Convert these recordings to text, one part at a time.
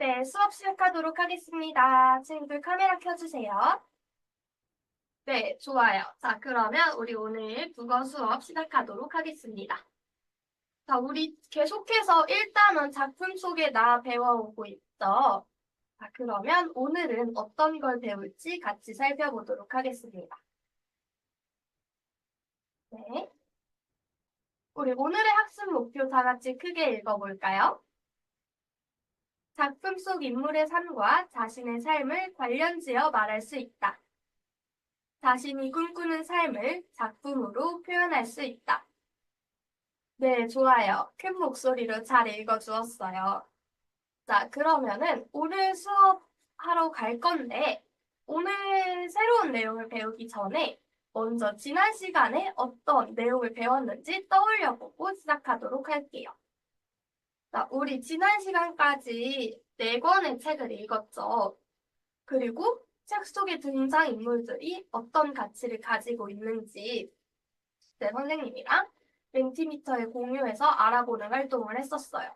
네, 수업 시작하도록 하겠습니다. 친구들 카메라 켜주세요. 네, 좋아요. 자, 그러면 우리 오늘 국어 수업 시작하도록 하겠습니다. 자, 우리 계속해서 일단은 작품 속에 나 배워오고 있죠. 자, 그러면 오늘은 어떤 걸 배울지 같이 살펴보도록 하겠습니다. 네. 우리 오늘의 학습 목표 다 같이 크게 읽어볼까요? 작품 속 인물의 삶과 자신의 삶을 관련지어 말할 수 있다. 자신이 꿈꾸는 삶을 작품으로 표현할 수 있다. 네, 좋아요. 큰 목소리로 잘 읽어주었어요. 자, 그러면은 오늘 수업하러 갈 건데, 오늘 새로운 내용을 배우기 전에 먼저 지난 시간에 어떤 내용을 배웠는지 떠올려 보고 시작하도록 할게요. 자, 우리 지난 시간까지 네 권의 책을 읽었죠. 그리고 책 속의 등장인물들이 어떤 가치를 가지고 있는지 네, 선생님이랑 멘티미터에 공유해서 알아보는 활동을 했었어요.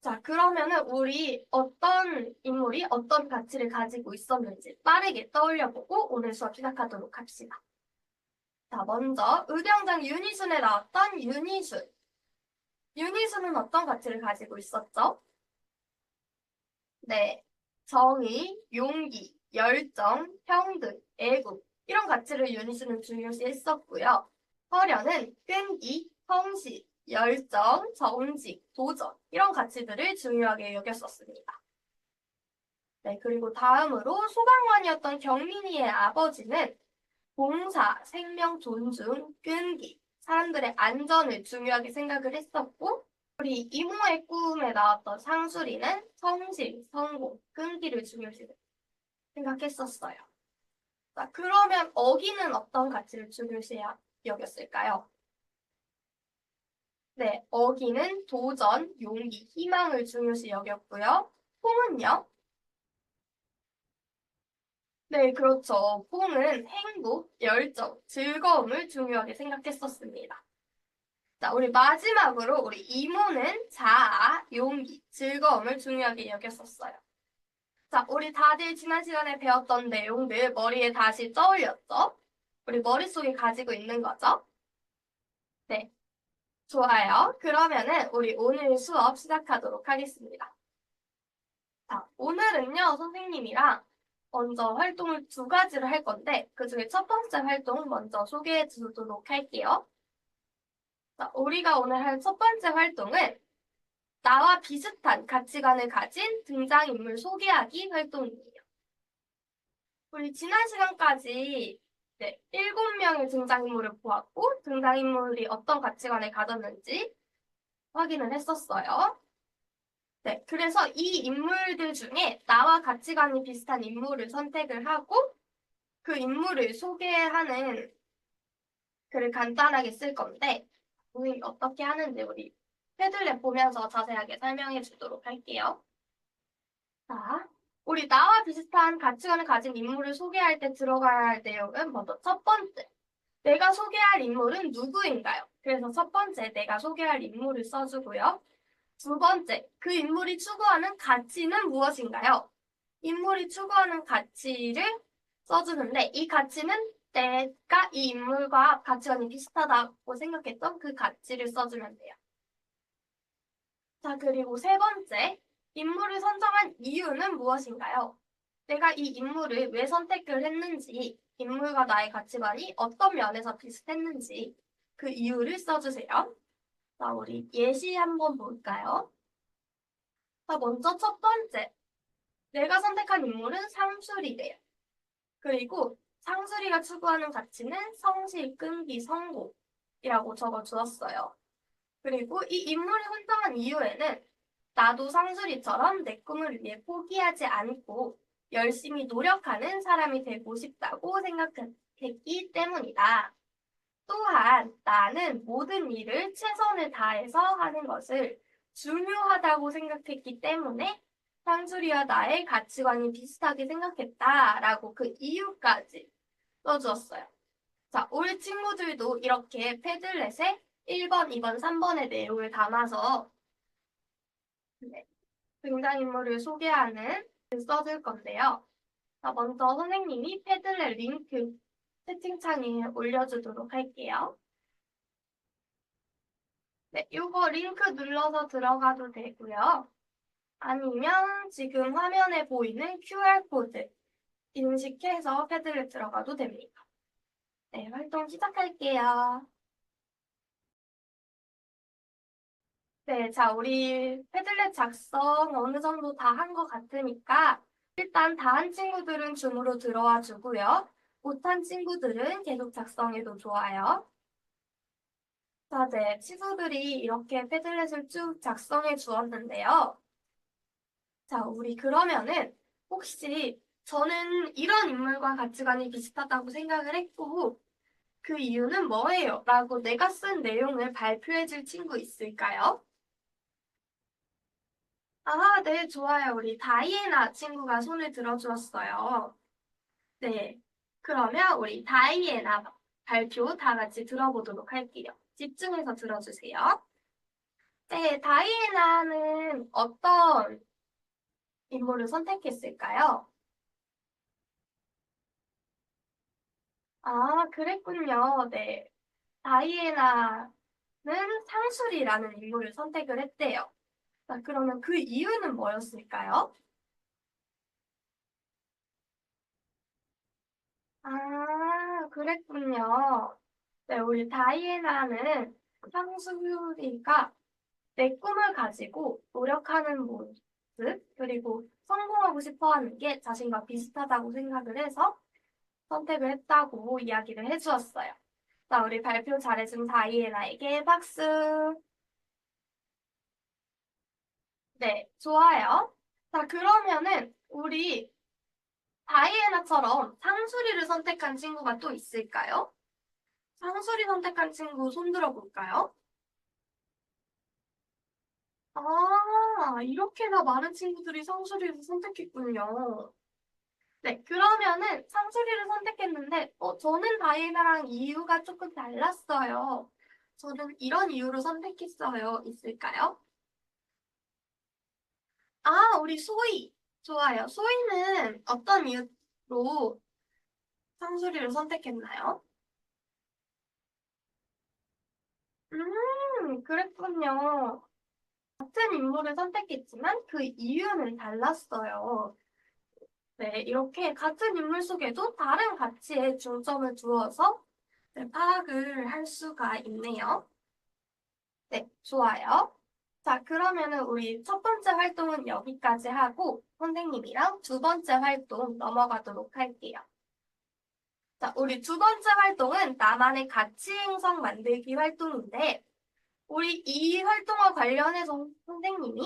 자, 그러면은 우리 어떤 인물이 어떤 가치를 가지고 있었는지 빠르게 떠올려보고 오늘 수업 시작하도록 합시다. 자, 먼저 의병장 유니순에 나왔던 유니순. 유니순은 어떤 가치를 가지고 있었죠? 네, 정의, 용기, 열정, 평등, 애국 이런 가치를 유니스는 중요시 했었고요. 허련은 끈기, 성실, 열정, 정직, 도전 이런 가치들을 중요하게 여겼었습니다. 네, 그리고 다음으로 소방관이었던 경민이의 아버지는 봉사, 생명 존중, 끈기, 사람들의 안전을 중요하게 생각을 했었고 우리 이모의 꿈에 나왔던 상수리는 성실, 성공, 끈기를 중요시 생각했었어요. 자, 그러면 어기는 어떤 가치를 중요시 여겼을까요? 네, 어기는 도전, 용기, 희망을 중요시 여겼고요. 콩은요? 네, 그렇죠. 콩은 행복, 열정, 즐거움을 중요하게 생각했었습니다. 자, 우리 마지막으로 우리 이모는 자아, 용기, 즐거움을 중요하게 여겼었어요. 자, 우리 다들 지난 시간에 배웠던 내용들 머리에 다시 떠올렸죠? 우리 머릿속에 가지고 있는 거죠? 네. 좋아요. 그러면은 우리 오늘 수업 시작하도록 하겠습니다. 자, 오늘은요, 선생님이랑 먼저 활동을 두 가지를 할 건데, 그 중에 첫 번째 활동 먼저 소개해 주도록 할게요. 자, 우리가 오늘 할 첫 번째 활동은 나와 비슷한 가치관을 가진 등장인물 소개하기 활동이에요. 우리 지난 시간까지 네, 7명의 등장인물을 보았고 등장인물이 어떤 가치관을 가졌는지 확인을 했었어요. 네, 그래서 이 인물들 중에 나와 가치관이 비슷한 인물을 선택을 하고 그 인물을 소개하는 글을 간단하게 쓸 건데 우리 어떻게 하는지 우리 패들렛 보면서 자세하게 설명해 주도록 할게요. 자, 우리 나와 비슷한 가치관을 가진 인물을 소개할 때 들어가야 할 내용은 먼저 첫 번째. 내가 소개할 인물은 누구인가요? 그래서 첫 번째, 내가 소개할 인물을 써주고요. 두 번째, 그 인물이 추구하는 가치는 무엇인가요? 인물이 추구하는 가치를 써주는데 이 가치는 내가 이 인물과 가치관이 비슷하다고 생각했던 그 가치를 써주면 돼요. 자, 그리고 세 번째, 인물을 선정한 이유는 무엇인가요? 내가 이 인물을 왜 선택을 했는지, 인물과 나의 가치관이 어떤 면에서 비슷했는지 그 이유를 써주세요. 자, 우리 예시 한번 볼까요? 자, 먼저 첫 번째. 내가 선택한 인물은 상술이래요. 그리고 상술이가 추구하는 가치는 성실, 끈기, 성공이라고 적어 주었어요. 그리고 이 인물을 선정한 이유에는 나도 상술이처럼 내 꿈을 위해 포기하지 않고 열심히 노력하는 사람이 되고 싶다고 생각했기 때문이다. 또한 나는 모든 일을 최선을 다해서 하는 것을 중요하다고 생각했기 때문에 상술이와 나의 가치관이 비슷하게 생각했다라고 그 이유까지 써주었어요. 자, 우리 친구들도 이렇게 패들렛에 1번, 2번, 3번의 내용을 담아서 네, 등장인물을 소개하는 써줄 건데요. 자, 먼저 선생님이 패들렛 링크 채팅창에 올려주도록 할게요. 네, 이거 링크 눌러서 들어가도 되고요. 아니면 지금 화면에 보이는 QR코드 인식해서 패들렛 들어가도 됩니다. 네, 활동 시작할게요. 네, 자, 우리 패들렛 작성 어느 정도 다 한 것 같으니까 일단 다 한 친구들은 줌으로 들어와 주고요. 못한 친구들은 계속 작성해도 좋아요. 자, 네, 친구들이 이렇게 패들렛을 쭉 작성해 주었는데요. 자, 우리 그러면은 혹시 저는 이런 인물과 가치관이 비슷하다고 생각을 했고 그 이유는 뭐예요? 라고 내가 쓴 내용을 발표해 줄 친구 있을까요? 아, 네, 좋아요. 우리 다이애나 친구가 손을 들어주었어요. 네, 그러면 우리 다이애나 발표 다 같이 들어보도록 할게요. 집중해서 들어주세요. 네, 다이애나는 어떤 인물을 선택했을까요? 아, 그랬군요. 네. 다이애나는 상술이라는 인물을 선택을 했대요. 자, 그러면 그 이유는 뭐였을까요? 그랬군요. 네, 우리 다이애나는 상수리가 내 꿈을 가지고 노력하는 모습, 그리고 성공하고 싶어 하는 게 자신과 비슷하다고 생각을 해서 선택을 했다고 이야기를 해주었어요. 자, 우리 발표 잘해준 다이애나에게 박수. 네, 좋아요. 자, 그러면은 우리 다이애나처럼 상수리를 선택한 친구가 또 있을까요? 상수리 선택한 친구 손 들어볼까요? 아, 이렇게나 많은 친구들이 상수리를 선택했군요. 네, 그러면은 상수리를 선택했는데, 어, 저는 다이애나랑 이유가 조금 달랐어요. 저는 이런 이유로 선택했어요. 있을까요? 아, 우리 소희. 좋아요. 소희는 어떤 이유로 상수리를 선택했나요? 음, 그랬군요. 같은 인물을 선택했지만 그 이유는 달랐어요. 네, 이렇게 같은 인물 속에도 다른 가치에 중점을 두어서 네, 파악을 할 수가 있네요. 네, 좋아요. 자, 그러면은 우리 첫 번째 활동은 여기까지 하고 선생님이랑 두 번째 활동 넘어가도록 할게요. 자, 우리 두 번째 활동은 나만의 가치 행성 만들기 활동인데 우리 이 활동과 관련해서 선생님이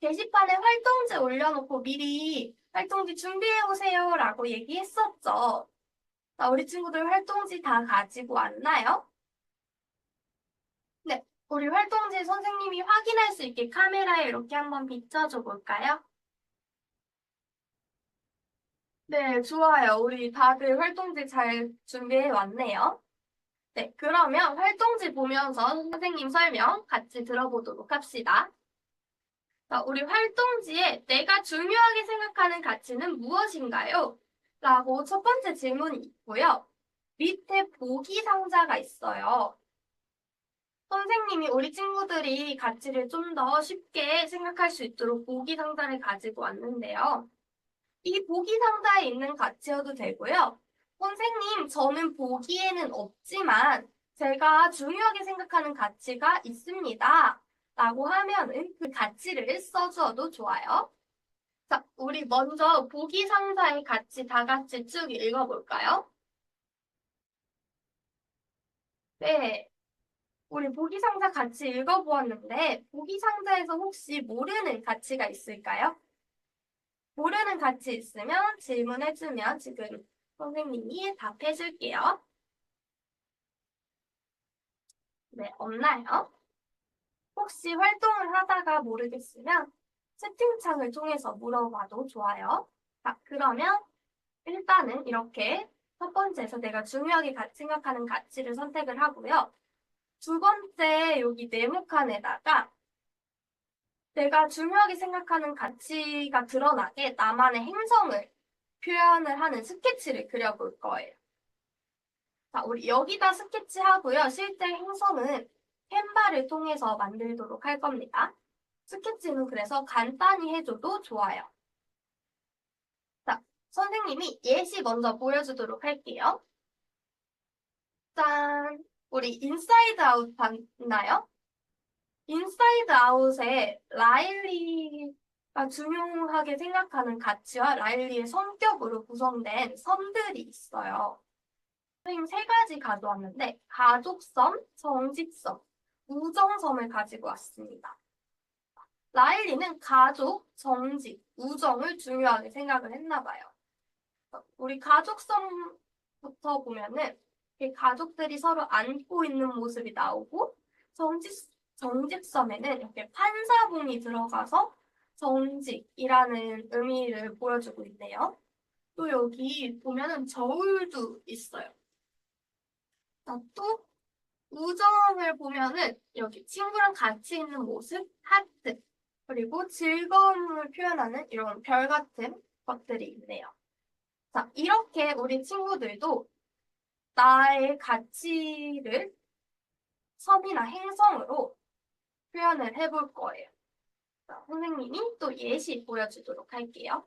게시판에 활동지 올려놓고 미리 활동지 준비해오세요 라고 얘기했었죠. 자, 우리 친구들 활동지 다 가지고 왔나요? 네, 우리 활동지 선생님이 확인할 수 있게 카메라에 이렇게 한번 비춰줘 볼까요? 네, 좋아요. 우리 다들 활동지 잘 준비해 왔네요. 네, 그러면 활동지 보면서 선생님 설명 같이 들어보도록 합시다. 자, 우리 활동지에 내가 중요하게 생각하는 가치는 무엇인가요? 라고 첫 번째 질문이 있고요. 밑에 보기 상자가 있어요. 선생님이 우리 친구들이 가치를 좀 더 쉽게 생각할 수 있도록 보기 상자를 가지고 왔는데요. 이 보기 상자에 있는 가치여도 되고요. 선생님, 저는 보기에는 없지만 제가 중요하게 생각하는 가치가 있습니다. 라고 하면은 그 가치를 써주어도 좋아요. 자, 우리 먼저 보기 상자의 가치 다 같이 쭉 읽어볼까요? 네. 우리 보기 상자 같이 읽어보았는데, 보기 상자에서 혹시 모르는 가치가 있을까요? 모르는 가치 있으면 질문해주면 지금 선생님이 답해줄게요. 네, 없나요? 혹시 활동을 하다가 모르겠으면 채팅창을 통해서 물어봐도 좋아요. 자, 그러면 일단은 이렇게 첫 번째에서 내가 중요하게 가- 생각하는 가치를 선택을 하고요. 두 번째 여기 네모칸에다가 내가 중요하게 생각하는 가치가 드러나게 나만의 행성을 표현을 하는 스케치를 그려볼 거예요. 자, 우리 여기다 스케치하고요. 실제 행성은 캔바를 통해서 만들도록 할 겁니다. 스케치는 그래서 간단히 해줘도 좋아요. 자, 선생님이 예시 먼저 보여주도록 할게요. 짠! 우리 인사이드 아웃 봤나요? 인사이드 아웃에 라일리가 중요하게 생각하는 가치와 라일리의 성격으로 구성된 섬들이 있어요. 선생님 세 가지 가져왔는데 가족섬, 정직섬, 우정섬을 가지고 왔습니다. 라일리는 가족, 정직, 우정을 중요하게 생각을 했나 봐요. 우리 가족섬부터 보면은 이 가족들이 서로 안고 있는 모습이 나오고 정직, 정직섬에는 이렇게 판사봉이 들어가서 정직이라는 의미를 보여주고 있네요. 또 여기 보면은 저울도 있어요. 자, 또 우정을 보면은 여기 친구랑 같이 있는 모습, 하트, 그리고 즐거움을 표현하는 이런 별 같은 것들이 있네요. 자, 이렇게 우리 친구들도 나의 가치를 섬이나 행성으로 표현을 해볼 거예요. 자, 선생님이 또 예시 보여주도록 할게요.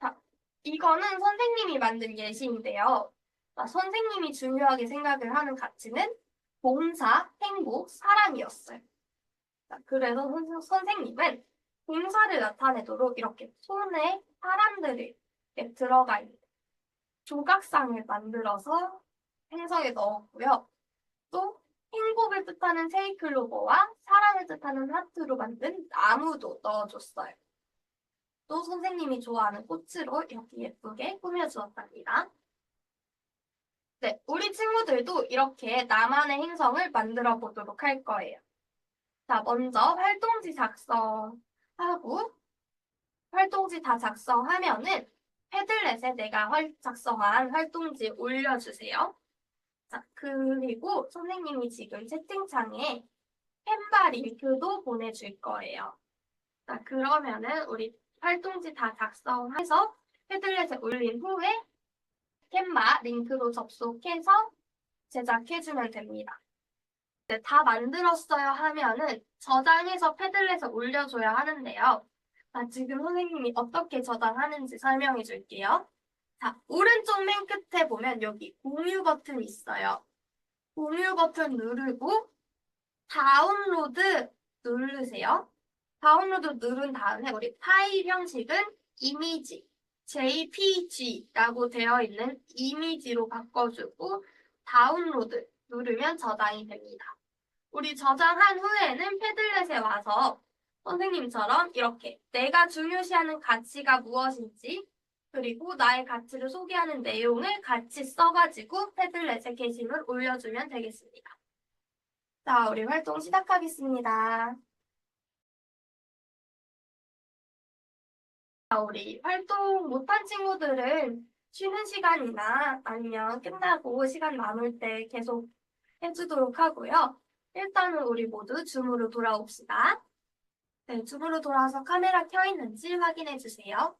자, 이거는 선생님이 만든 예시인데요. 자, 선생님이 중요하게 생각을 하는 가치는 봉사, 행복, 사랑이었어요. 자, 그래서 선, 선생님은 봉사를 나타내도록 이렇게 손에 사람들이 들어가 있는 조각상을 만들어서 행성에 넣었고요. 또 행복을 뜻하는 세이클로버와 사랑을 뜻하는 하트로 만든 나무도 넣어줬어요. 또 선생님이 좋아하는 꽃으로 이렇게 예쁘게 꾸며주었답니다. 네, 우리 친구들도 이렇게 나만의 행성을 만들어 보도록 할 거예요. 자, 먼저 활동지 작성하고 활동지 다 작성하면은 패들렛에 내가 활- 작성한 활동지 올려주세요. 자, 그리고 선생님이 지금 채팅창에 캔바 링크도 보내줄 거예요. 자, 그러면은 우리 활동지 다 작성해서 패들렛에 올린 후에 캔바 링크로 접속해서 제작해주면 됩니다. 네, 다 만들었어요 하면은 저장해서 패들렛에 올려줘야 하는데요. 자, 지금 선생님이 어떻게 저장하는지 설명해 줄게요. 자, 오른쪽 맨 끝에 보면 여기 공유 버튼이 있어요. 공유 버튼 누르고 다운로드 누르세요. 다운로드 누른 다음에 우리 파일 형식은 이미지, JPG라고 되어 있는 이미지로 바꿔주고 다운로드 누르면 저장이 됩니다. 우리 저장한 후에는 패들렛에 와서 선생님처럼 이렇게 내가 중요시하는 가치가 무엇인지 그리고 나의 가치를 소개하는 내용을 같이 써가지고 패들렛에 게시물 올려주면 되겠습니다. 자, 우리 활동 시작하겠습니다. 자, 우리 활동 못한 친구들은 쉬는 시간이나 아니면 끝나고 시간 남을 때 계속 해주도록 하고요. 일단은 우리 모두 줌으로 돌아옵시다. 네, 줌으로 돌아와서 카메라 켜 있는지 확인해 주세요.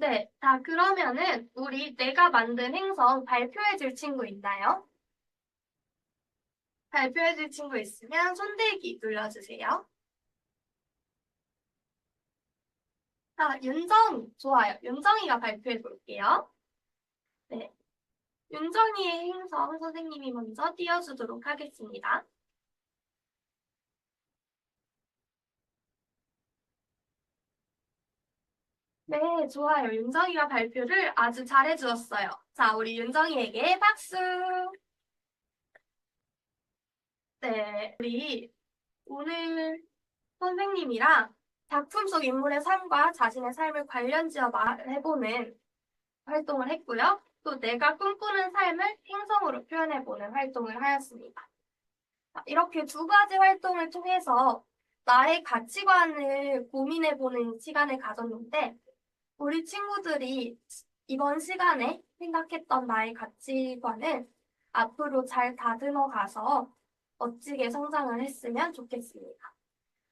네, 자, 그러면은 우리 내가 만든 행성 발표해 줄 친구 있나요? 발표해 줄 친구 있으면 손들기 눌러주세요. 자, 윤정이, 좋아요. 윤정이가 발표해 볼게요. 네. 윤정이의 행성 선생님이 먼저 띄워주도록 하겠습니다. 네, 좋아요. 윤정이가 발표를 아주 잘해주었어요. 자, 우리 윤정이에게 박수! 네, 우리 오늘 선생님이랑 작품 속 인물의 삶과 자신의 삶을 관련지어 말해보는 활동을 했고요. 또 내가 꿈꾸는 삶을 행성으로 표현해보는 활동을 하였습니다. 자, 이렇게 두 가지 활동을 통해서 나의 가치관을 고민해보는 시간을 가졌는데, 우리 친구들이 이번 시간에 생각했던 나의 가치관을 앞으로 잘 다듬어 가서 멋지게 성장을 했으면 좋겠습니다.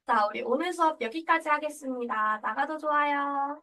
자, 우리 오늘 수업 여기까지 하겠습니다. 나가도 좋아요.